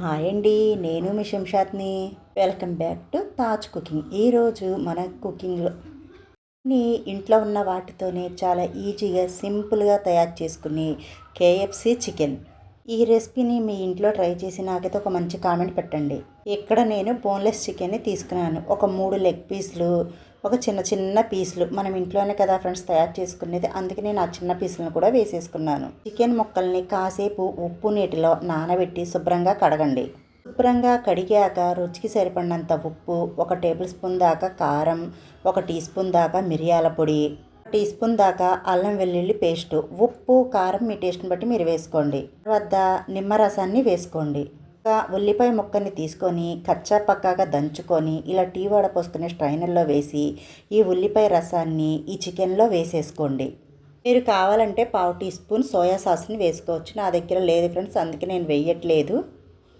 Hi అండి నేను మీ శంషాద్ని. Welcome back to Taj cooking. ఈరోజు మన కుకింగ్లో నీ ఇంట్లో ఉన్న వాటితోనే చాలా ఈజీగా సింపుల్గా తయారు చేసుకుని కేఎఫ్సి చికెన్. ఈ రెసిపీని మీ ఇంట్లో ట్రై చేసి నాకైతే ఒక మంచి కామెంట్ పెట్టండి. ఇక్కడ నేను బోన్లెస్ చికెన్ని తీసుకున్నాను. ఒక మూడు లెగ్ పీసులు ఒక చిన్న చిన్న పీసులు మనం ఇంట్లోనే కదా ఫ్రెండ్స్ తయారు చేసుకునేది. అందుకే నేను ఆ చిన్న పీసులను కూడా వేసేసుకున్నాను. చికెన్ ముక్కల్ని కాసేపు ఉప్పు నీటిలో నానబెట్టి శుభ్రంగా కడగండి. శుభ్రంగా కడిగాక రుచికి సరిపడినంత ఉప్పు ఒక టేబుల్ స్పూన్ దాకా కారం ఒక టీ స్పూన్ దాకా మిరియాల పొడి టీ స్పూన్ దాకా అల్లం వెల్లుల్లి పేస్ట్ ఉప్పు కారం మీ టేస్ట్ని బట్టి మీరు వేసుకోండి. తర్వాత నిమ్మరసాన్ని వేసుకోండి. ఇంకా ఉల్లిపాయ ముక్కని తీసుకొని కచ్చా పక్కాగా దంచుకొని ఇలా టీ వాడ పోసుకునే స్ట్రైనర్లో వేసి ఈ ఉల్లిపాయ రసాన్ని ఈ చికెన్లో వేసేసుకోండి. మీరు కావాలంటే పావు టీ స్పూన్ సోయా సాస్ని వేసుకోవచ్చు. నా దగ్గర లేదు ఫ్రెండ్స్ అందుకే నేను వేయట్లేదు.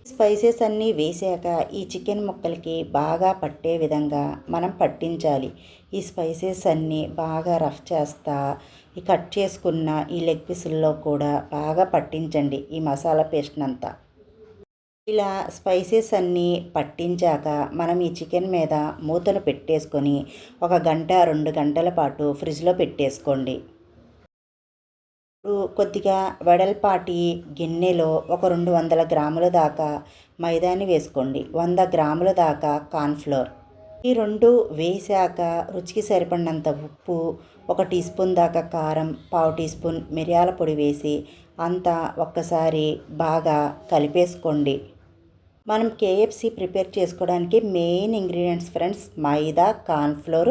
స్పైసెస్ అన్నీ వేసాక ఈ చికెన్ ముక్కలకి బాగా పట్టే విధంగా మనం పట్టించాలి. ఈ స్పైసెస్ అన్నీ బాగా రఫ్ చేస్తా ఈ కట్ చేసుకున్న ఈ లెగ్ పీసుల్లో కూడా బాగా పట్టించండి ఈ మసాలా పేస్ట్నంతా ఇలా స్పైసెస్ అన్నీ పట్టించాక మనం ఈ చికెన్ మీద మూతను పెట్టేసుకొని ఒక గంట రెండు గంటల పాటు ఫ్రిడ్జ్లో పెట్టేసుకోండి. కొద్దిగా వెడల్పాటి గిన్నెలో ఒక రెండు వందల గ్రాముల దాకా మైదాని వేసుకోండి. వంద గ్రాముల దాకా కార్న్ఫ్లోర్. ఈ రెండు వేసాక రుచికి సరిపడినంత ఉప్పు ఒక టీ స్పూన్ దాకా కారం పావు టీ స్పూన్ మిరియాల పొడి వేసి అంతా ఒక్కసారి బాగా కలిపేసుకోండి. మనం కేఎఫ్సి ప్రిపేర్ చేసుకోవడానికి main ingredients friends maida cornflour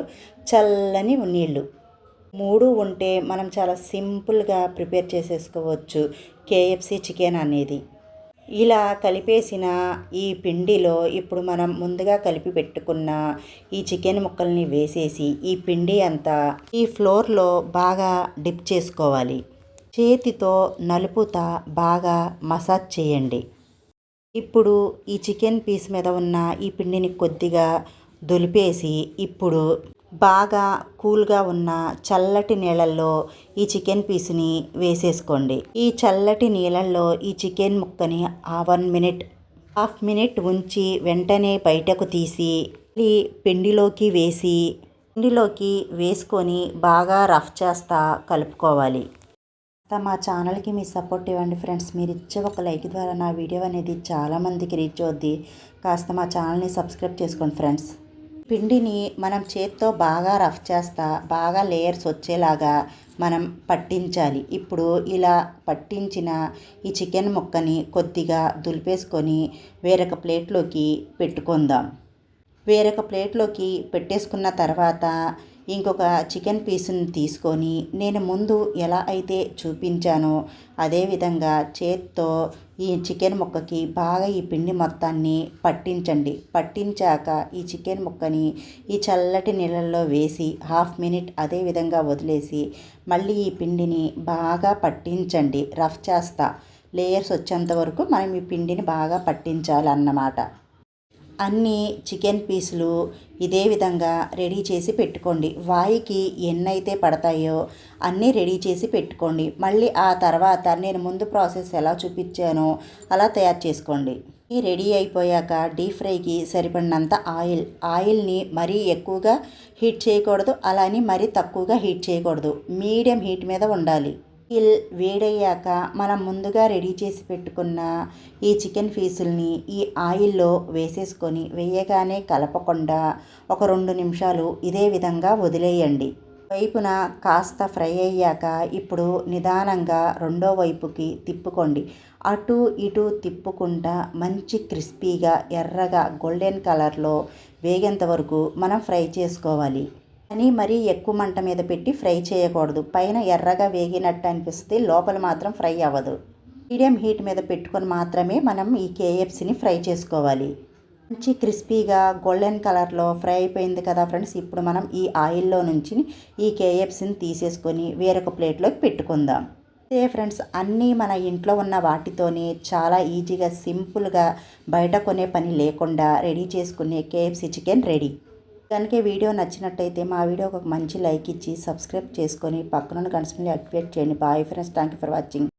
చల్లని నీళ్ళు మూడు ఉంటే మనం చాలా సింపుల్గా ప్రిపేర్ చేసేసుకోవచ్చు. కేఎఫ్సి చికెన్ అనేది. ఇలా కలిపేసిన ఈ పిండిలో ఇప్పుడు మనం ముందుగా కలిపి పెట్టుకున్న ఈ చికెన్ ముక్కల్ని వేసేసి ఈ పిండి అంతా ఈ ఫ్లోర్లో బాగా డిప్ చేసుకోవాలి. చేతితో నలుపుతా బాగా మసాజ్ చేయండి. ఇప్పుడు ఈ చికెన్ పీస్ మీద ఉన్న ఈ పిండిని కొద్దిగా దులిపేసి ఇప్పుడు బాగా కూల్గా ఉన్న చల్లటి నీళ్ళల్లో ఈ చికెన్ పీస్ని వేసేసుకోండి. ఈ చల్లటి నీళ్ళల్లో ఈ చికెన్ ముక్కని ఆ వన్ మినిట్ హాఫ్ మినిట్ ఉంచి వెంటనే బయటకు తీసి ఈ పిండిలోకి వేసి పిండిలోకి వేసుకొని బాగా రఫ్ చేస్తా కలుపుకోవాలి. మా ఛానల్కి మీ సపోర్ట్ ఇవ్వండి ఫ్రెండ్స్. మీరు ఇచ్చే ఒక లైక్ ద్వారా నా వీడియో అనేది చాలామందికి రీచ్ అవుద్ది. కాస్త మా ఛానల్ని సబ్స్క్రైబ్ చేసుకోండి ఫ్రెండ్స్. పిండిని మనం చేత్తో బాగా రఫ్ చేస్తా బాగా లేయర్స్ వచ్చేలాగా మనం పట్టించాలి. ఇప్పుడు ఇలా పట్టించిన ఈ చికెన్ ముక్కని కొద్దిగా దులిపేసుకొని వేరొక ప్లేట్లోకి పెట్టుకుందాం. వేరొక ప్లేట్లోకి పెట్టేసుకున్న తర్వాత ఇంకొక చికెన్ పీస్ని తీసుకొని నేను ముందు ఎలా అయితే చూపించానో అదేవిధంగా చేత్తో ఈ చికెన్ ముక్కకి బాగా ఈ పిండి మొత్తాన్ని పట్టించండి. పట్టించాక ఈ చికెన్ ముక్కని ఈ చల్లటి నీళ్ళల్లో వేసి హాఫ్ మినిట్ అదే విధంగా వదిలేసి మళ్ళీ ఈ పిండిని బాగా పట్టించండి. రఫ్ చేస్తా. లేయర్స్ వచ్చేంత వరకు మనం ఈ పిండిని బాగా పట్టించాలన్నమాట. అన్ని చికెన్ పీసులు ఇదే విధంగా రెడీ చేసి పెట్టుకోండి. వాయికి ఎన్నైతే పడతాయో అన్నీ రెడీ చేసి పెట్టుకోండి. మళ్ళీ ఆ తర్వాత నేను ముందు ప్రాసెస్ ఎలా చూపించానో అలా తయారు చేసుకోండి. ఈ రెడీ అయిపోయాక డీప్ ఫ్రైకి సరిపడినంత ఆయిల్. ఆయిల్ని మరీ ఎక్కువగా హీట్ చేయకూడదు. అలానే మరీ తక్కువగా హీట్ చేయకూడదు. మీడియం హీట్ మీద ఉండాలి. ఇల్ వేడయ్యాక మనం ముందుగా రెడీ చేసి పెట్టుకున్న ఈ చికెన్ పీసుల్ని ఈ ఆయిల్లో వేసేసుకొని వేయగానే కలపకుండా ఒక రెండు నిమిషాలు ఇదే విధంగా వదిలేయండి. వైపున కాస్త ఫ్రై అయ్యాక ఇప్పుడు నిదానంగా రెండో వైపుకి తిప్పుకోండి. అటు ఇటు తిప్పుకుంటా మంచి క్రిస్పీగా ఎర్రగా గోల్డెన్ కలర్లో వేగేంత వరకు మనం ఫ్రై చేసుకోవాలి. అని మరీ ఎక్కువ మంట మీద పెట్టి ఫ్రై చేయకూడదు. పైన ఎర్రగా వేగినట్టు అనిపిస్తుంది లోపల మాత్రం ఫ్రై అవ్వదు. మీడియం హీట్ మీద పెట్టుకొని మాత్రమే మనం ఈ కేఎఫ్సీని ఫ్రై చేసుకోవాలి. మంచి క్రిస్పీగా గోల్డెన్ కలర్లో ఫ్రై అయిపోయింది కదా ఫ్రెండ్స్ ఇప్పుడు మనం ఈ ఆయిల్లో నుంచి ఈ కేఎఫ్సీని తీసేసుకొని వేరొక ప్లేట్లోకి పెట్టుకుందాం. అదే ఫ్రెండ్స్ అన్నీ మన ఇంట్లో ఉన్న వాటితోనే చాలా ఈజీగా సింపుల్గా బయట కొనే పని లేకుండా రెడీ చేసుకునే కేఎఫ్సి చికెన్ రెడీ. కనుక వీడియో నచ్చినట్టయితే మా వీడియోకి ఒక మంచి లైక్ ఇచ్చి సబ్స్క్రైబ్ చేసుకొని పక్కనున్న గంటని యాక్టివేట్ చేయండి. Bye friends thank you for watching